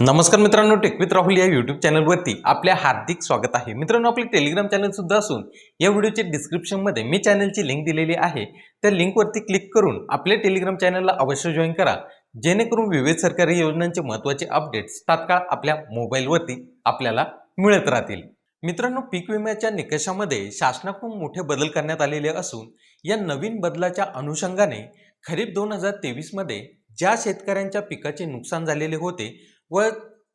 नमस्कार मित्रांनो टेकवित राहुल या युट्यूब चॅनलवरती आपल्या हार्दिक स्वागत आहे. मित्रांनो आपले टेलिग्राम चॅनल सुद्धा असून या व्हिडिओच्या डिस्क्रिप्शनमध्ये मी चॅनलची लिंक दिलेली आहे. त्या लिंकवरती क्लिक करून आपल्या टेलिग्राम चॅनलला अवश्य जॉईन करा. जेणेकरून विविध सरकारी योजनांचे महत्त्वाचे अपडेट्स तात्काळ आपल्या मोबाईलवरती आपल्याला मिळत राहतील. मित्रांनो पीक विम्याच्या निकषामध्ये शासनाकडून मोठे बदल करण्यात आलेले असून या नवीन बदलाच्या अनुषंगाने खरीप दोन हजार तेवीसमध्ये ज्या शेतकऱ्यांच्या पिकाचे नुकसान झालेले होते व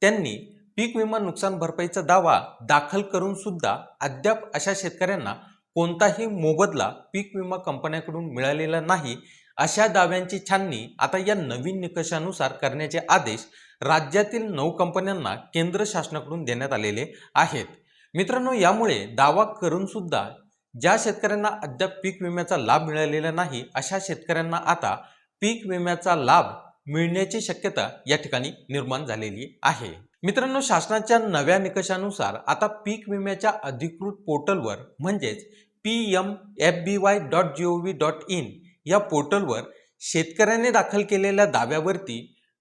त्यांनी पीक विमा नुकसान भरपाईचा दावा दाखल करून सुद्धा अद्याप अशा शेतकऱ्यांना कोणताही मोबदला पीक विमा कंपन्याकडून मिळालेला नाही अशा दाव्यांची छाननी आता या नवीन निकषानुसार करण्याचे आदेश राज्यातील नऊ कंपन्यांना केंद्र शासनाकडून देण्यात आलेले आहेत. मित्रांनो यामुळे दावा करून सुद्धा ज्या शेतकऱ्यांना अद्याप पीक विम्याचा लाभ मिळालेला नाही अशा शेतकऱ्यांना आता पीक विम्याचा लाभ मिळण्याची शक्यता या ठिकाणी निर्माण झालेली आहे. मित्रांनो शासनाच्या नव्या निकषानुसार आता पीक विम्याच्या अधिकृत पोर्टलवर म्हणजेच P M F B Y dot G O V dot in या पोर्टलवर शेतकऱ्याने दाखल केलेल्या दाव्यावरती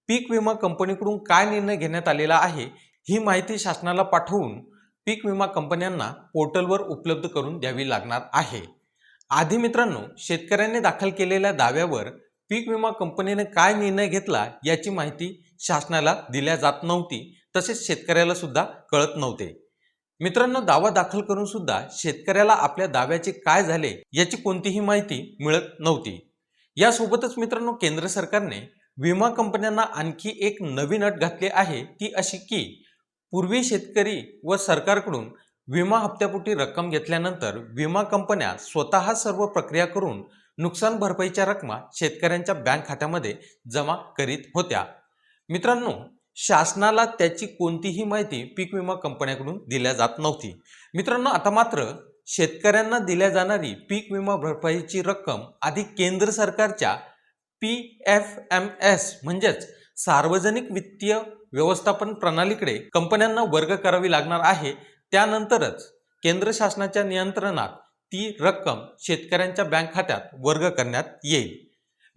पीक विमा कंपनीकडून काय निर्णय घेण्यात आलेला आहे ही माहिती शासनाला पाठवून पीक विमा कंपन्यांना पोर्टलवर उपलब्ध करून द्यावी लागणार आहे. आधी मित्रांनो शेतकऱ्यांनी दाखल केलेल्या दाव्यावर पीक विमा कंपनीने काय निर्णय घेतला याची माहिती शासनाला दिल्या जात नव्हती तसेच शेतकऱ्याला सुद्धा कळत नव्हते. मित्रांनो दावा दाखल करून सुद्धा शेतकऱ्याला आपल्या दाव्याचे काय झाले याची कोणतीही माहिती मिळत नव्हती. यासोबतच मित्रांनो केंद्र सरकारने विमा कंपन्यांना आणखी एक नवीन अट घातली आहे ती अशी की पूर्वी शेतकरी व सरकारकडून विमा हप्त्यापोटी रक्कम घेतल्यानंतर विमा कंपन्या स्वतः सर्व प्रक्रिया करून नुकसान भरपाईच्या रकमा शेतकऱ्यांच्या बँक खात्यामध्ये जमा करीत होत्या. मित्रांनो शासनाला त्याची कोणतीही माहिती पीक विमा कंपन्याकडून दिल्या जात नव्हती. मित्रांनो आता मात्र शेतकऱ्यांना दिल्या जाणारी पीक विमा भरपाईची रक्कम आधी केंद्र सरकारच्या पी एफ एम एस म्हणजेच सार्वजनिक वित्तीय व्यवस्थापन प्रणालीकडे कंपन्यांना वर्ग करावी लागणार आहे. त्यानंतरच केंद्र शासनाच्या नियंत्रणात ती रक्कम शेतकऱ्यांच्या बँक खात्यात वर्ग करण्यात येईल.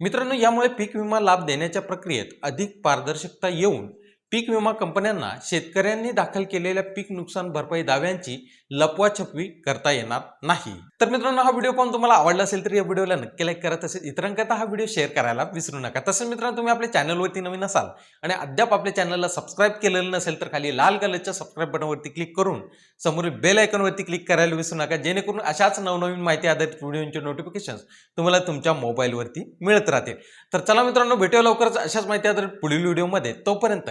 मित्रांनो यामुळे पीक विमा लाभ देण्याच्या प्रक्रियेत अधिक पारदर्शकता येऊन पीक विमा कंपन्यांना शेतकऱ्यांनी दाखल केलेल्या पीक नुकसान भरपाई दाव्यांची लपवाछपवी करता येणार नाही. तर मित्रांनो हा व्हिडिओ पाहून तुम्हाला आवडला असेल तर या व्हिडिओला नक्की लाईक करा. तसेच इतरांकरता हा व्हिडिओ शेअर करायला विसरू नका. तसेच मित्रांनो तुम्ही आपल्या चॅनलवरती नवीन असाल आणि अद्याप आपल्या चॅनलला सबस्क्राईब केलेलं नसेल तर खाली लाल कलरच्या सबस्क्राईब बटनवरती क्लिक करून समोरील बेल आयकॉनवरती क्लिक करायला विसरू नका. जेणेकरून अशाच नवनवीन माहिती आधारित व्हिडिओचे नोटिफिकेशन तुम्हाला तुमच्या मोबाईलवरती मिळत राहतील. तर चला मित्रांनो भेटूया लवकरच अशाच माहिती आधारित पुढील व्हिडिओमध्ये तोपर्यंत